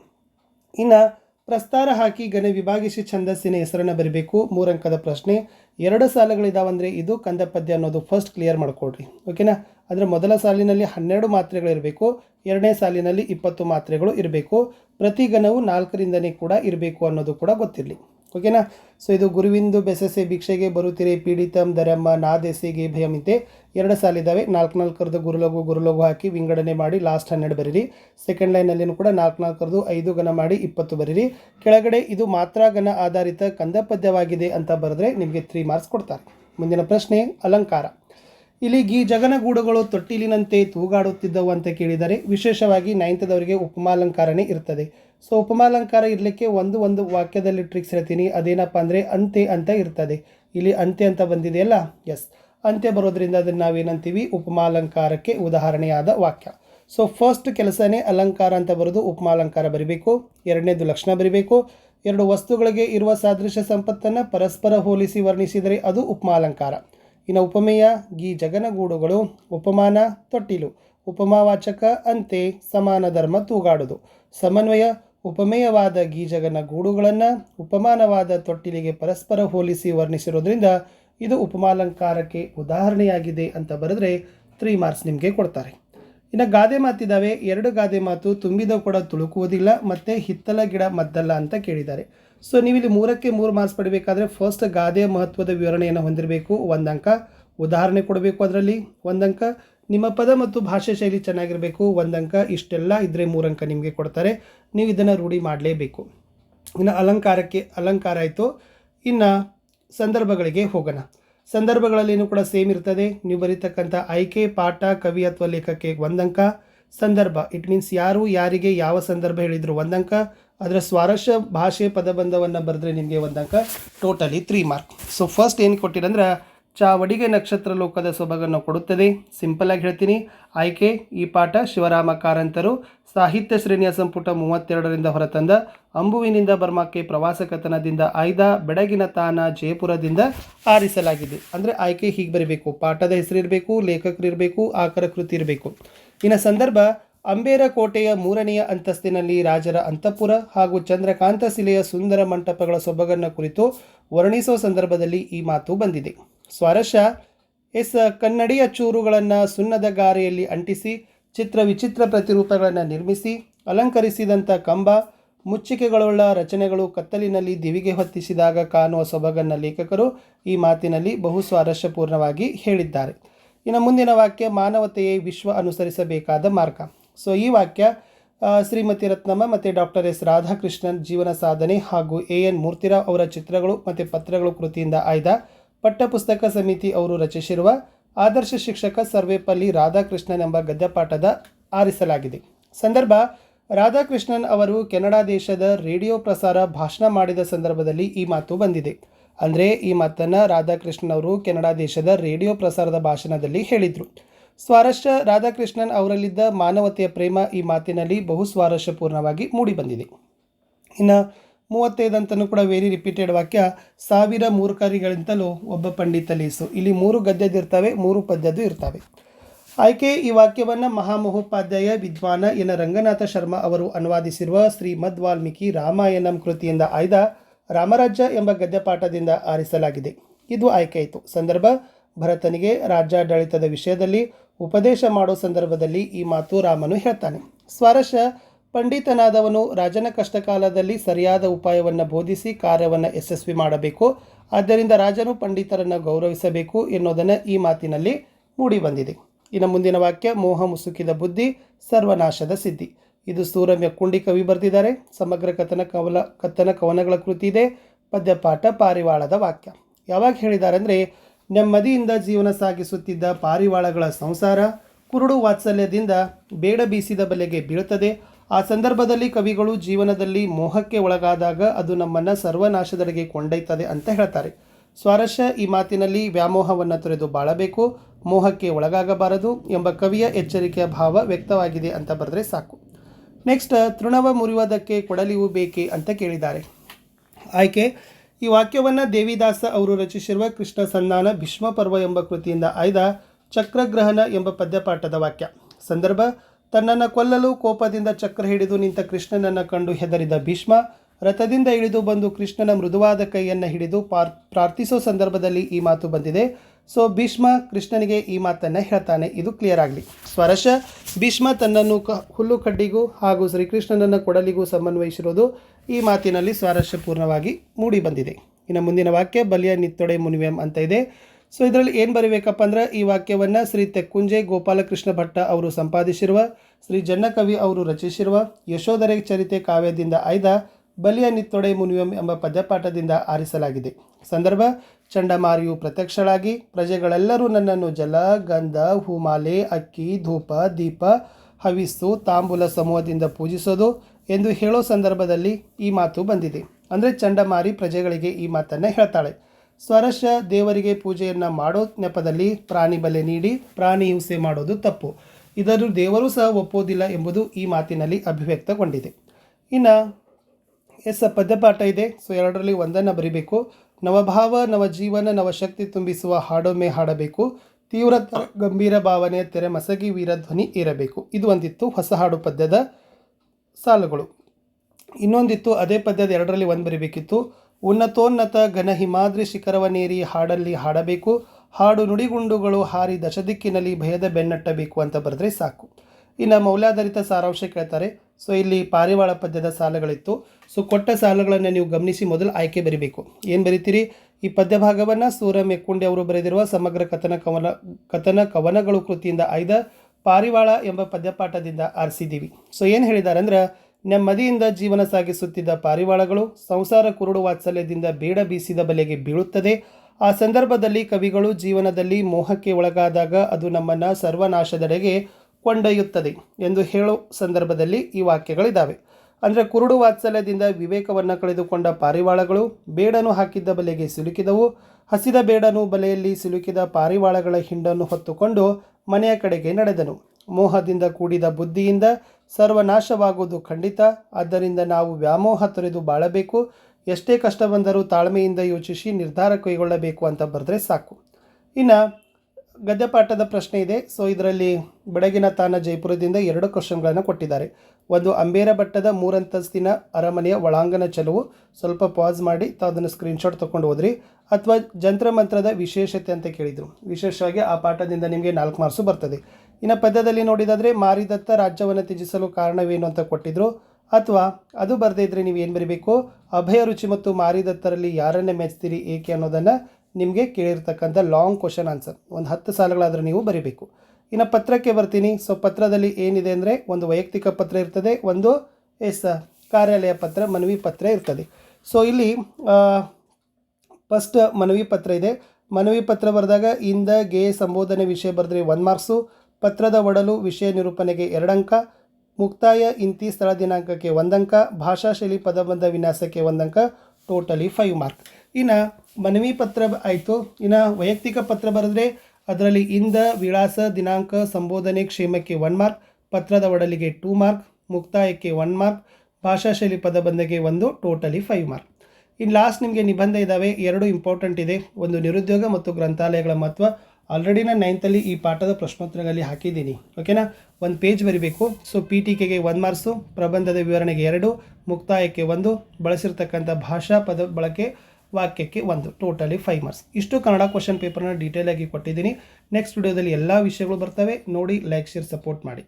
ಇನ್ನು ಪ್ರಸ್ತಾರ ಹಾಕಿ ಗಣ ವಿಭಾಗಿಸಿ ಛಂದಸ್ಸಿನ ಹೆಸರನ್ನು ಬರಬೇಕು. ಮೂರಂಕದ ಪ್ರಶ್ನೆ, ಎರಡು ಸಾಲುಗಳಿದಾವಂದರೆ ಇದು ಕಂದ ಪದ್ಯ ಅನ್ನೋದು ಫಸ್ಟ್ ಕ್ಲಿಯರ್ ಮಾಡಿಕೊಡ್ರಿ. ಓಕೆನಾ ಅಂದರೆ ಮೊದಲ ಸಾಲಿನಲ್ಲಿ ಹನ್ನೆರಡು ಮಾತ್ರೆಗಳು ಇರಬೇಕು, ಎರಡನೇ ಸಾಲಿನಲ್ಲಿ ಇಪ್ಪತ್ತು ಮಾತ್ರೆಗಳು ಇರಬೇಕು. ಪ್ರತಿ ಗಣವು ನಾಲ್ಕರಿಂದನೇ ಕೂಡ ಇರಬೇಕು ಅನ್ನೋದು ಕೂಡ ಗೊತ್ತಿರಲಿ. ಓಕೆನಾ? ಸೊ ಇದು ಗುರುವಿಂದು ಬೆಸಸೆ ಭಿಕ್ಷೆಗೆ ಬರುತ್ತಿರೇ, ಪೀಡಿತಂ ದರಮ್ಮ ನಾದೆಸಿಗೆ ಭಯಮಿತೆ. ಎರಡು ಸಾಲಿದ್ದಾವೆ. ನಾಲ್ಕು ನಾಲ್ಕರದು ಗುರುಲಘು ಗುರುಲಘು ಹಾಕಿ ವಿಂಗಡಣೆ ಮಾಡಿ ಲಾಸ್ಟ್ ಹನ್ನೆರಡು ಬರೀರಿ. ಸೆಕೆಂಡ್ ಲೈನಲ್ಲಿನೂ ಕೂಡ ನಾಲ್ಕು ನಾಲ್ಕರದು ಐದು ಗಣ ಮಾಡಿ ಇಪ್ಪತ್ತು ಬರೀರಿ. ಕೆಳಗಡೆ ಇದು ಮಾತ್ರ ಗಣ ಆಧಾರಿತ ಕಂದ ಪದ್ಯವಾಗಿದೆ ಅಂತ ಬರೆದ್ರೆ ನಿಮಗೆ ತ್ರೀ ಮಾರ್ಕ್ಸ್ ಕೊಡ್ತಾರೆ. ಮುಂದಿನ ಪ್ರಶ್ನೆ, ಅಲಂಕಾರ. ಇಲ್ಲಿ ಈ ಜಗನಗೂಡುಗಳು ತೊಟ್ಟಿಲಿನಂತೆ ತೂಗಾಡುತ್ತಿದ್ದವು ಅಂತ ಕೇಳಿದರೆ ವಿಶೇಷವಾಗಿ ನೈನ್ತದವರಿಗೆ ಉಪಮಾಲಂಕಾರನೇ ಇರ್ತದೆ. ಸೊ, ಉಪಮಾಲಂಕಾರ ಇರಲಿಕ್ಕೆ ಒಂದು ಒಂದು ವಾಕ್ಯದಲ್ಲಿ ಟ್ರಿಕ್ಸ್ ಹೇಳ್ತೀನಿ. ಅದೇನಪ್ಪ ಅಂದರೆ ಅಂತೆ ಅಂತ ಇರ್ತದೆ. ಇಲ್ಲಿ ಅಂತೆ ಅಂತ ಬಂದಿದೆಯಲ್ಲ? ಎಸ್ ಅಂತ್ಯ ಬರೋದ್ರಿಂದ ಅದನ್ನು ನಾವೇನಂತೀವಿ? ಉಪಮಾಲಂಕಾರಕ್ಕೆ ಉದಾಹರಣೆಯಾದ ವಾಕ್ಯ. ಸೊ ಫಸ್ಟ್ ಕೆಲಸನೇ ಅಲಂಕಾರ ಅಂತ ಬರೋದು ಉಪಮಾಲಂಕಾರ ಬರಿಬೇಕು. ಎರಡನೇದು ಲಕ್ಷಣ ಬರಿಬೇಕು. ಎರಡು ವಸ್ತುಗಳಿಗೆ ಇರುವ ಸಾದೃಶ್ಯ ಸಂಪತ್ತನ್ನು ಪರಸ್ಪರ ಹೋಲಿಸಿ ವರ್ಣಿಸಿದರೆ ಅದು ಉಪಮಾಲಂಕಾರ. ಇನ್ನು ಉಪಮೇಯ ಗೀ ಜಗನಗೂಡುಗಳು, ಉಪಮಾನ ತೊಟ್ಟಿಲು, ಉಪಮಾವಾಚಕ ಅಂತೆ ಸಮಾನ ಧರ್ಮ ತೂಗಾಡುದು. ಸಮನ್ವಯ, ಉಪಮೇಯವಾದ ಗೀಜಗನ ಗೂಡುಗಳನ್ನು ಉಪಮಾನವಾದ ತೊಟ್ಟಿಲಿಗೆ ಪರಸ್ಪರ ಹೋಲಿಸಿ ವರ್ಣಿಸಿರೋದ್ರಿಂದ ಇದು ಉಪಮಾಲಂಕಾರಕ್ಕೆ ಉದಾಹರಣೆಯಾಗಿದೆ ಅಂತ ಬರೆದ್ರೆ ತ್ರೀ ಮಾರ್ಕ್ಸ್ ನಿಮಗೆ ಕೊಡ್ತಾರೆ. ಇನ್ನು ಗಾದೆ ಮಾತಿದ್ದಾವೆ, ಎರಡು ಗಾದೆ ಮಾತು ತುಂಬಿದ ಕೂಡ ತುಳುಕುವುದಿಲ್ಲ, ಮತ್ತು ಹಿತ್ತಲ ಗಿಡ ಮದ್ದಲ್ಲ ಅಂತ ಕೇಳಿದ್ದಾರೆ. ಸೊ ನೀವಿಲ್ಲಿ ಮೂರಕ್ಕೆ ಮೂರು ಮಾರ್ಕ್ಸ್ ಪಡಿಬೇಕಾದ್ರೆ ಫಸ್ಟ್ ಗಾದೆಯ ಮಹತ್ವದ ವಿವರಣೆಯನ್ನು ಹೊಂದಿರಬೇಕು, ಒಂದು ಅಂಕ. ಉದಾಹರಣೆ ಕೊಡಬೇಕು ಅದರಲ್ಲಿ, ಒಂದು ಅಂಕ. ನಿಮ್ಮ ಪದ ಮತ್ತು ಭಾಷೆ ಶೈಲಿ ಚೆನ್ನಾಗಿರಬೇಕು, ಒಂದು ಅಂಕ. ಇಷ್ಟೆಲ್ಲ ಇದ್ದರೆ ಮೂರು ಅಂಕ ನಿಮಗೆ ಕೊಡ್ತಾರೆ. ನೀವು ಇದನ್ನು ರೂಢಿ ಮಾಡಲೇಬೇಕು. ಇನ್ನು ಅಲಂಕಾರಕ್ಕೆ, ಅಲಂಕಾರ ಆಯಿತು. ಇನ್ನು ಸಂದರ್ಭಗಳಿಗೆ ಹೋಗೋಣ. ಸಂದರ್ಭಗಳಲ್ಲಿನೂ ಕೂಡ ಸೇಮ್ ಇರ್ತದೆ. ನೀವು ಬರೀತಕ್ಕಂಥ ಆಯ್ಕೆ, ಪಾಠ, ಕವಿ ಅಥವಾ ಲೇಖಕ್ಕೆ ಒಂದಂಕ ಸಂದರ್ಭ ಇಟ್ ಮೀನ್ಸ್ ಯಾರು, ಯಾರಿಗೆ, ಯಾವ ಸಂದರ್ಭ ಹೇಳಿದ್ರು ಒಂದಂಕ ಅದರ ಸ್ವಾರಸ್ಯ ಭಾಷೆ ಪದಬಂಧವನ್ನು ಬರೆದ್ರೆ ನಿಮಗೆ ಒಂದಂಕ totally three mark so first ಏನು ಕೊಟ್ಟಿರಂದ್ರೆ ಚಾವಡಿಗೆ ನಕ್ಷತ್ರ ಲೋಕದ ಸೊಬಗನ್ನು ಕೊಡುತ್ತದೆ. ಸಿಂಪಲ್ ಆಗಿ ಹೇಳ್ತೀನಿ. ಆಯ್ಕೆ, ಈ ಪಾಠ ಶಿವರಾಮ ಕಾರಂತರು ಸಾಹಿತ್ಯ ಶ್ರೇಣಿಯ ಸಂಪುಟ ಮೂವತ್ತೆರಡರಿಂದ ಹೊರತಂದ, ಅಂಬುವಿನಿಂದ ಬರ್ಮಾಕ್ಕೆ ಪ್ರವಾಸ ಕಥನದಿಂದ ಆಯ್ದ, ಬೆಡಗಿನ ತಾನ ಜಯಪುರದಿಂದ ಆರಿಸಲಾಗಿದೆ. ಅಂದರೆ ಆಯ್ಕೆ ಹೀಗೆ ಬರೀಬೇಕು. ಪಾಠದ ಹೆಸರಿರಬೇಕು, ಲೇಖಕರಿರಬೇಕು, ಆಕರ ಕೃತಿ ಇರಬೇಕು. ಇನ್ನು ಸಂದರ್ಭ ಅಂಬೇರ ಕೋಟೆಯ ಮೂರನೆಯ ಅಂತಸ್ತಿನಲ್ಲಿ ರಾಜರ ಅಂತಃಪುರ ಹಾಗೂ ಚಂದ್ರಕಾಂತ ಶಿಲೆಯ ಸುಂದರ ಮಂಟಪಗಳ ಸೊಬಗನ್ನ ಕುರಿತು ವರ್ಣಿಸುವ ಸಂದರ್ಭದಲ್ಲಿ ಈ ಮಾತು ಬಂದಿದೆ. ಸ್ವಾರಸ್ಯ, ಎಸ್ ಕನ್ನಡಿಯ ಚೂರುಗಳನ್ನು ಸುಣ್ಣದ ಗಾರೆಯಲ್ಲಿ ಅಂಟಿಸಿ, ಚಿತ್ರ ವಿಚಿತ್ರ ಪ್ರತಿರೂಪಗಳನ್ನು ನಿರ್ಮಿಸಿ ಅಲಂಕರಿಸಿದಂಥ ಕಂಬ, ಮುಚ್ಚಿಕೆಗಳುಳ್ಳ ರಚನೆಗಳು ಕತ್ತಲಿನಲ್ಲಿ ದಿವಿಗೆ ಹೊತ್ತಿಸಿದಾಗ ಕಾಣುವ ಸೊಬಗನ್ನ ಲೇಖಕರು ಈ ಮಾತಿನಲ್ಲಿ ಬಹು ಸ್ವಾರಸ್ಯಪೂರ್ಣವಾಗಿ ಹೇಳಿದ್ದಾರೆ. ಇನ್ನು ಮುಂದಿನ ವಾಕ್ಯ ಮಾನವತೆಯೇ ವಿಶ್ವ ಅನುಸರಿಸಬೇಕಾದ ಮಾರ್ಗ. ಸೊ ಈ ವಾಕ್ಯ ಶ್ರೀಮತಿ ರತ್ನಮ್ಮ ಮತ್ತು ಡಾಕ್ಟರ್ ಎಸ್ ರಾಧಾಕೃಷ್ಣನ್ ಜೀವನ ಸಾಧನೆ ಹಾಗೂ ಎ ಎನ್ ಮೂರ್ತಿರಾವ್ ಅವರ ಚಿತ್ರಗಳು ಮತ್ತು ಪತ್ರಗಳು ಕೃತಿಯಿಂದ ಆಯ್ದ ಪಠ್ಯಪುಸ್ತಕ ಸಮಿತಿ ಅವರು ರಚಿಸಿರುವ ಆದರ್ಶ ಶಿಕ್ಷಕ ಸರ್ವೇಪಲ್ಲಿ ರಾಧಾಕೃಷ್ಣನ್ ಎಂಬ ಗದ್ಯಪಾಠದ ಆರಿಸಲಾಗಿದೆ. ಸಂದರ್ಭ, ರಾಧಾಕೃಷ್ಣನ್ ಅವರು ಕೆನಡಾ ದೇಶದ ರೇಡಿಯೋ ಪ್ರಸಾರ ಭಾಷಣ ಮಾಡಿದ ಸಂದರ್ಭದಲ್ಲಿ ಈ ಮಾತು ಬಂದಿದೆ. ಅಂದರೆ ಈ ಮಾತನ್ನು ರಾಧಾಕೃಷ್ಣನ್ ಅವರು ಕೆನಡಾ ದೇಶದ ರೇಡಿಯೋ ಪ್ರಸಾರದ ಭಾಷಣದಲ್ಲಿ ಹೇಳಿದರು. ಸ್ವಾರಸ್ಯ ರಾಧಾಕೃಷ್ಣನ್ ಅವರಲ್ಲಿದ್ದ ಮಾನವತೆಯ ಪ್ರೇಮ ಈ ಮಾತಿನಲ್ಲಿ ಬಹು ಸ್ವಾರಸ್ಯಪೂರ್ಣವಾಗಿ ಮೂಡಿಬಂದಿದೆ ಇನ್ನು ಮೂವತ್ತೈದಂತನೂ ಕೂಡ ವೆರಿ ರಿಪೀಟೆಡ್ ವಾಕ್ಯ, ಸಾವಿರ ಮೂರ್ಖರಿಗಳಿಂತಲೂ ಒಬ್ಬ ಪಂಡಿತ ಲೀಸು. ಇಲ್ಲಿ ಮೂರು ಗದ್ಯದ್ದು ಇರ್ತವೆ, ಮೂರು ಪದ್ಯದ್ದು ಇರ್ತವೆ. ಆಯ್ಕೆ ಈ ವಾಕ್ಯವನ್ನು ಮಹಾಮಹೋಪಾಧ್ಯಾಯ ವಿದ್ವಾನ ಎನ ರಂಗನಾಥ ಶರ್ಮಾ ಅವರು ಅನುವಾದಿಸಿರುವ ಶ್ರೀಮದ್ ವಾಲ್ಮೀಕಿ ರಾಮಾಯಣಂ ಕೃತಿಯಿಂದ ಆಯ್ದ ರಾಮರಾಜ್ಯ ಎಂಬ ಗದ್ಯಪಾಠದಿಂದ ಆರಿಸಲಾಗಿದೆ. ಇದು ಆಯ್ಕೆಯಾಯಿತು ಸಂದರ್ಭ, ಭರತನಿಗೆ ರಾಜ್ಯಾಡಳಿತದ ವಿಷಯದಲ್ಲಿ ಉಪದೇಶ ಮಾಡೋ ಸಂದರ್ಭದಲ್ಲಿ ಈ ಮಾತು ರಾಮನು ಹೇಳ್ತಾನೆ. ಸ್ವರಶ ಪಂಡಿತನಾದವನು ರಾಜನ ಕಷ್ಟಕಾಲದಲ್ಲಿ ಸರಿಯಾದ ಉಪಾಯವನ್ನು ಬೋಧಿಸಿ ಕಾರ್ಯವನ್ನು ಯಶಸ್ವಿ ಮಾಡಬೇಕು. ಆದ್ದರಿಂದ ರಾಜನು ಪಂಡಿತರನ್ನು ಗೌರವಿಸಬೇಕು ಎನ್ನುವುದನ್ನು ಈ ಮಾತಿನಲ್ಲಿ ಮೂಡಿಬಂದಿದೆ ಇನ್ನು ಮುಂದಿನ ವಾಕ್ಯ, ಮೋಹ ಮುಸುಕಿದ ಬುದ್ಧಿ, ಸರ್ವನಾಶದ ಸಿದ್ಧಿ. ಇದು ಸೂರಮ್ಯ ಕುಂಡಿ ಕವಿ ಬರೆದಿದ್ದಾರೆ. ಸಮಗ್ರ ಕಥನ ಕವಲ, ಕಥನ ಕವನಗಳ ಕೃತಿ ಇದೆ. ಪದ್ಯಪಾಠ ಪಾರಿವಾಳದ ವಾಕ್ಯ. ಯಾವಾಗ ಹೇಳಿದ್ದಾರೆ ಅಂದರೆ ನೆಮ್ಮದಿಯಿಂದ ಜೀವನ ಸಾಗಿಸುತ್ತಿದ್ದ ಪಾರಿವಾಳಗಳ ಸಂಸಾರ ಕುರುಡು ವಾತ್ಸಲ್ಯದಿಂದ ಬೇಡ ಬೀಸಿದ ಬಲೆಗೆ ಬೀಳುತ್ತದೆ. ಆ ಸಂದರ್ಭದಲ್ಲಿ ಕವಿಗಳು ಜೀವನದಲ್ಲಿ ಮೋಹಕ್ಕೆ ಒಳಗಾದಾಗ ಅದು ನಮ್ಮನ್ನು ಸರ್ವನಾಶದೆಡೆಗೆ ಕೊಂಡೊಯ್ತದೆ ಅಂತ ಹೇಳ್ತಾರೆ. ಸ್ವಾರಸ್ಯ ಈ ಮಾತಿನಲ್ಲಿ ವ್ಯಾಮೋಹವನ್ನು ತೊರೆದು ಬಾಳಬೇಕು, ಮೋಹಕ್ಕೆ ಒಳಗಾಗಬಾರದು ಎಂಬ ಕವಿಯ ಎಚ್ಚರಿಕೆಯ ಭಾವ ವ್ಯಕ್ತವಾಗಿದೆ ಅಂತ ಬರೆದ್ರೆ ಸಾಕು. ನೆಕ್ಸ್ಟ್ ತೃಣವ ಮುರಿಯುವುದಕ್ಕೆ ಕೊಡಲಿಯೂ ಬೇಕೆ ಅಂತ ಕೇಳಿದ್ದಾರೆ. ಆಯ್ಕೆ ಈ ವಾಕ್ಯವನ್ನು ದೇವಿದಾಸ ಅವರು ರಚಿಸಿರುವ ಕೃಷ್ಣ ಸಂಧಾನ ಭೀಷ್ಮ ಪರ್ವ ಎಂಬ ಕೃತಿಯಿಂದ ಆಯ್ದ ಚಕ್ರಗ್ರಹಣ ಎಂಬ ಪದ್ಯಪಾಠದ ವಾಕ್ಯ. ಸಂದರ್ಭ, ತನ್ನನ್ನು ಕೊಲ್ಲಲು ಕೋಪದಿಂದ ಚಕ್ರ ಹಿಡಿದು ನಿಂತ ಕೃಷ್ಣನನ್ನು ಕಂಡು ಹೆದರಿದ ಭೀಷ್ಮ, ರಥದಿಂದ ಇಳಿದು ಬಂದು ಕೃಷ್ಣನ ಮೃದುವಾದ ಕೈಯನ್ನು ಹಿಡಿದು ಪಾರ್, ಪ್ರಾರ್ಥಿಸೋ ಸಂದರ್ಭದಲ್ಲಿ ಈ ಮಾತು ಬಂದಿದೆ. ಸೊ ಭೀಷ್ಮ ಕೃಷ್ಣನಿಗೆ ಈ ಮಾತನ್ನು ಹೇಳ್ತಾನೆ. ಇದು ಕ್ಲಿಯರ್ ಆಗಲಿ. ಸ್ವರಶ, ಭೀಷ್ಮ ತನ್ನನ್ನು ಕ, ಹುಲ್ಲು ಕಡ್ಡಿಗೂ ಹಾಗೂ ಶ್ರೀಕೃಷ್ಣನನ್ನು ಕೊಡಲಿಗೂ ಸಮನ್ವಯಿಸಿರೋದು ಈ ಮಾತಿನಲ್ಲಿ ಸ್ವಾರಸ್ಯಪೂರ್ಣವಾಗಿ ಮೂಡಿ ಬಂದಿದೆ. ಇನ್ನು ಮುಂದಿನ ವಾಕ್ಯ, ಬಲಿಯ ನಿತ್ತೊಡೆ ಮುನಿವೆಂ ಅಂತ ಇದೆ. ಸೊ ಇದರಲ್ಲಿ ಏನು ಬರೀಬೇಕಪ್ಪ ಅಂದ್ರೆ, ಈ ವಾಕ್ಯವನ್ನು ಶ್ರೀ ತೆಕ್ಕುಂಜೆ ಗೋಪಾಲಕೃಷ್ಣ ಭಟ್ಟ ಅವರು ಸಂಪಾದಿಸಿರುವ, ಶ್ರೀ ಜನ್ನಕವಿ ಅವರು ರಚಿಸಿರುವ, ಯಶೋಧರೆ ಚರಿತೆ ಕಾವ್ಯದಿಂದ ಆಯ್ದ ಬಲಿಯ ನಿತ್ತೊಡೆ ಮುನಿಯಂ ಎಂಬ ಪದ್ಯಪಾಠದಿಂದ ಆರಿಸಲಾಗಿದೆ. ಸಂದರ್ಭ, ಚಂಡಮಾರಿಯು ಪ್ರತ್ಯಕ್ಷಳಾಗಿ ಪ್ರಜೆಗಳೆಲ್ಲರೂ ನನ್ನನ್ನು ಜಲ, ಗಂಧ, ಹೂಮಾಲೆ, ಅಕ್ಕಿ, ಧೂಪ, ದೀಪ, ಹವಿಸ್ಸು, ತಾಂಬೂಲ ಸಮೂಹದಿಂದ ಪೂಜಿಸೋದು ಎಂದು ಹೇಳೋ ಸಂದರ್ಭದಲ್ಲಿ ಈ ಮಾತು ಬಂದಿದೆ. ಅಂದರೆ ಚಂಡಮಾರಿ ಪ್ರಜೆಗಳಿಗೆ ಈ ಮಾತನ್ನು ಹೇಳ್ತಾಳೆ. ಸ್ವರಶ ದೇವರಿಗೆ ಪೂಜೆಯನ್ನು ಮಾಡೋ ನೆಪದಲ್ಲಿ ಪ್ರಾಣಿ ಬಲೆ ನೀಡಿ ಪ್ರಾಣಿ ಹಿಂಸೆ ಮಾಡೋದು ತಪ್ಪು. ಇದನ್ನು ದೇವರೂ ಸಹ ಒಪ್ಪೋದಿಲ್ಲ ಎಂಬುದು ಈ ಮಾತಿನಲ್ಲಿ ಅಭಿವ್ಯಕ್ತಗೊಂಡಿದೆ. ಇನ್ನು ಎಸ್ ಪದ್ಯಪಾಠ ಇದೆ. ಸೊ, ಎರಡರಲ್ಲಿ ಒಂದನ್ನು ಬರಿಬೇಕು. ನವಭಾವ, ನವಜೀವನ, ನವಶಕ್ತಿ ತುಂಬಿಸುವ ಹಾಡೊಮ್ಮೆ ಹಾಡಬೇಕು. ತೀವ್ರ ಗಂಭೀರ ಭಾವನೆ, ತೆರೆ, ಮಸಗಿ ವೀರಧ್ವನಿ ಇರಬೇಕು ಇದು ಒಂದಿತ್ತು ಹೊಸ ಹಾಡು ಪದ್ಯದ ಸಾಲುಗಳು. ಇನ್ನೊಂದಿತ್ತು ಅದೇ ಪದ್ಯದ ಎರಡರಲ್ಲಿ ಒಂದು ಬರಿಬೇಕಿತ್ತು. ಉನ್ನತೋನ್ನತ ಘನ ಹಿಮಾದ್ರಿ ಶಿಖರವನೇರಿ ಹಾಡಲ್ಲಿ ಹಾಡಬೇಕು. ಹಾಡು ನುಡಿಗುಂಡುಗಳು ಹಾರಿ ದಶದಿಕ್ಕಿನಲ್ಲಿ ಭಯದ ಬೆನ್ನಟ್ಟಬೇಕು ಅಂತ ಬರೆದ್ರೆ ಸಾಕು. ಇನ್ನು ಮೌಲ್ಯಾಧಾರಿತ ಸಾರಾಂಶ ಕೇಳ್ತಾರೆ. ಸೊ ಇಲ್ಲಿ ಪಾರಿವಾಳ ಪದ್ಯದ ಸಾಲುಗಳಿತ್ತು. ಸೊ ಕೊಟ್ಟ ಸಾಲುಗಳನ್ನು ನೀವು ಗಮನಿಸಿ ಮೊದಲು ಆಯ್ಕೆ ಬರಿಬೇಕು. ಏನು ಬರಿತೀರಿ? ಈ ಪದ್ಯ ಭಾಗವನ್ನು ಸೂರ ಮೆಕ್ಕುಂಡೆ ಅವರು ಬರೆದಿರುವ ಸಮಗ್ರ ಕಥನ ಕವನ, ಕಥನ ಕವನಗಳು ಕೃತಿಯಿಂದ ಆಯ್ದ ಪಾರಿವಾಳ ಎಂಬ ಪದ್ಯಪಾಠದಿಂದ ಆರಿಸಿದ್ದೀವಿ. ಸೊ ಏನು ಹೇಳಿದ್ದಾರೆ ಅಂದ್ರೆ, ನೆಮ್ಮದಿಯಿಂದ ಜೀವನ ಸಾಗಿಸುತ್ತಿದ್ದ ಪಾರಿವಾಳಗಳು ಸಂಸಾರ ಕುರುಡು ವಾತ್ಸಲ್ಯದಿಂದ ಬೇಡ ಬೀಸಿದ ಬಲೆಗೆ ಬೀಳುತ್ತದೆ. ಆ ಸಂದರ್ಭದಲ್ಲಿ ಕವಿಗಳು ಜೀವನದಲ್ಲಿ ಮೋಹಕ್ಕೆ ಒಳಗಾದಾಗ ಅದು ನಮ್ಮನ್ನು ಸರ್ವನಾಶದೆಡೆಗೆ ಕೊಂಡೊಯ್ಯುತ್ತದೆ ಎಂದು ಹೇಳೋ ಸಂದರ್ಭದಲ್ಲಿ ಈ ವಾಕ್ಯಗಳಿದ್ದಾವೆ. ಅಂದರೆ ಕುರುಡು ವಾತ್ಸಲ್ಯದಿಂದ ವಿವೇಕವನ್ನು ಕಳೆದುಕೊಂಡ ಪಾರಿವಾಳಗಳು ಬೇಡನು ಹಾಕಿದ್ದ ಬಲೆಗೆ ಸಿಲುಕಿದವು. ಹಸಿದ ಬೇಡನು ಬಲೆಯಲ್ಲಿ ಸಿಲುಕಿದ ಪಾರಿವಾಳಗಳ ಹಿಂಡನ್ನು ಹೊತ್ತುಕೊಂಡು ಮನೆಯ ಕಡೆಗೆ ನಡೆದನು. ಮೋಹದಿಂದ ಕೂಡಿದ ಬುದ್ಧಿಯಿಂದ ಸರ್ವನಾಶವಾಗುವುದು ಖಂಡಿತ. ಆದ್ದರಿಂದ ನಾವು ವ್ಯಾಮೋಹ ತೊರೆದು ಬಾಳಬೇಕು. ಎಷ್ಟೇ ಕಷ್ಟ ಬಂದರೂ ತಾಳ್ಮೆಯಿಂದ ಯೋಚಿಸಿ ನಿರ್ಧಾರ ಕೈಗೊಳ್ಳಬೇಕು ಅಂತ ಬರೆದ್ರೆ ಸಾಕು. ಇನ್ನು ಗದ್ಯಪಾಠದ ಪ್ರಶ್ನೆ ಇದೆ. ಸೊ ಇದರಲ್ಲಿ ಬೆಳಗಿನ ತಾನ ಜೈಪುರದಿಂದ ಎರಡು ಕ್ವಶನ್ಗಳನ್ನು ಕೊಟ್ಟಿದ್ದಾರೆ. ಒಂದು, ಅಂಬೇರ ಭಟ್ಟದ ಮೂರಂತಸ್ತಿನ ಅರಮನೆಯ ಒಳಾಂಗಣ ಚೆಲುವು. ಸ್ವಲ್ಪ ಪಾಸ್ ಮಾಡಿ ಅದನ್ನು ಸ್ಕ್ರೀನ್ಶಾಟ್ ತೊಗೊಂಡು ಹೋದ್ರಿ ಅಥವಾ ಜಂತ್ರಮಂತ್ರದ ವಿಶೇಷತೆ ಅಂತ ಕೇಳಿದರು. ವಿಶೇಷವಾಗಿ ಆ ಪಾಠದಿಂದ ನಿಮಗೆ ನಾಲ್ಕು ಮಾರ್ಕ್ಸು ಬರ್ತದೆ. ಇನ್ನು ಪದ್ಯದಲ್ಲಿ ನೋಡಿದಾದರೆ, ಮಾರಿದತ್ತ ರಾಜ್ಯವನ್ನು ತ್ಯಜಿಸಲು ಕಾರಣವೇನು ಅಂತ ಕೊಟ್ಟಿದ್ರು. ಅಥವಾ, ಅದು ಬರದೇ ಇದ್ದರೆ ನೀವು ಏನು ಬರೀಬೇಕು? ಅಭಯ ರುಚಿ ಮತ್ತು ಮಾರಿದತ್ತರಲ್ಲಿ ಯಾರನ್ನೇ ಮೆಚ್ತೀರಿ, ಏಕೆ ಅನ್ನೋದನ್ನು ನಿಮಗೆ ಕೇಳಿರ್ತಕ್ಕಂಥ ಲಾಂಗ್ ಕ್ವಶನ್ ಆನ್ಸರ್ ಒಂದು ಹತ್ತು ಸಾಲುಗಳಾದರೂ ನೀವು ಬರೀಬೇಕು. ಇನ್ನು ಪತ್ರಕ್ಕೆ ಬರ್ತೀನಿ. ಸೊ ಪತ್ರದಲ್ಲಿ ಏನಿದೆ ಅಂದರೆ ಒಂದು ವೈಯಕ್ತಿಕ ಪತ್ರ ಇರ್ತದೆ, ಒಂದು ಎಸ್, ಕಾರ್ಯಾಲಯ ಪತ್ರ, ಮನವಿ ಪತ್ರ ಇರ್ತದೆ. ಸೊ ಇಲ್ಲಿ ಫಸ್ಟ್ ಮನವಿ ಪತ್ರ ಇದೆ. ಮನವಿ ಪತ್ರ ಬರೆದಾಗ ಇಂದ ಗೆ ಸಂಬೋಧನೆ ವಿಷಯ ಬರೆದ್ರೆ ಒನ್ ಮಾರ್ಕ್ಸು, ಪತ್ರದ ಒಡಲು ವಿಷಯ ನಿರೂಪಣೆಗೆ ಎರಡಂಕ ಮುಕ್ತಾಯ ಇಂತಿ ಸ್ಥಳ ದಿನಾಂಕಕ್ಕೆ ಒಂದಂಕ ಭಾಷಾ ಶೈಲಿ ಪದಬಂಧ ವಿನ್ಯಾಸಕ್ಕೆ ಒಂದಂಕ ಟೋಟಲಿ ಫೈವ್ ಮಾರ್ಕ್ ಇನ್ನು ಮನವಿ ಪತ್ರ ಆಯಿತು. ಇನ್ನು ವೈಯಕ್ತಿಕ ಪತ್ರ ಬರೆದ್ರೆ ಅದರಲ್ಲಿ ಇಂದ ವಿಳಾಸ ದಿನಾಂಕ ಸಂಬೋಧನೆ ಕ್ಷೇಮಕ್ಕೆ ಒನ್ ಮಾರ್ಕ್ ಪತ್ರದ ಒಡಲಿಗೆ ಟೂ ಮಾರ್ಕ್ ಮುಕ್ತಾಯಕ್ಕೆ ಒನ್ ಮಾರ್ಕ್ ಭಾಷಾ ಶೈಲಿ ಪದಬಂಧಗೆ ಒಂದು ಟೋಟಲಿ ಫೈವ್ ಮಾರ್ಕ್ ಇನ್ನು ಲಾಸ್ಟ್ ನಿಮಗೆ ನಿಬಂಧ ಇದ್ದಾವೆ ಎರಡು ಇಂಪಾರ್ಟೆಂಟ್ ಇದೆ. ಒಂದು ನಿರುದ್ಯೋಗ ಮತ್ತು ಗ್ರಂಥಾಲಯಗಳ ಮಹತ್ವ. ಆಲ್ರೆಡಿ ನಾನು ನೈನ್ತಲ್ಲಿ ಈ ಪಾಠದ ಪ್ರಶ್ನೋತ್ತರಗಳಲ್ಲಿ ಹಾಕಿದ್ದೀನಿ. ಓಕೆನಾ ಒಂದು ಪೇಜ್ ಬರಿಬೇಕು. ಸೊ ಪಿ ಟಿ ಕೆಗೆ ಒಂದು ಮಾರ್ಕ್ಸು ಪ್ರಬಂಧದ ವಿವರಣೆಗೆ ಎರಡು, ಮುಕ್ತಾಯಕ್ಕೆ ಒಂದು, ಬಳಸಿರ್ತಕ್ಕಂಥ ಭಾಷಾ ಪದ ಬಳಕೆ ವಾಕ್ಯಕ್ಕೆ ಒಂದು ಟೋಟಲಿ ಫೈವ್ ಮಾರ್ಕ್ಸ್ ಇಷ್ಟು ಕನ್ನಡ ಕ್ವಶನ್ ಪೇಪರ್ನ ಡೀಟೇಲಾಗಿ ಕೊಟ್ಟಿದ್ದೀನಿ. ನೆಕ್ಸ್ಟ್ ವಿಡಿಯೋದಲ್ಲಿ ಎಲ್ಲ ವಿಷಯಗಳು ಬರ್ತವೆ. ನೋಡಿ ಲೈಕ್ ಶೇರ್ ಸಪೋರ್ಟ್ ಮಾಡಿ.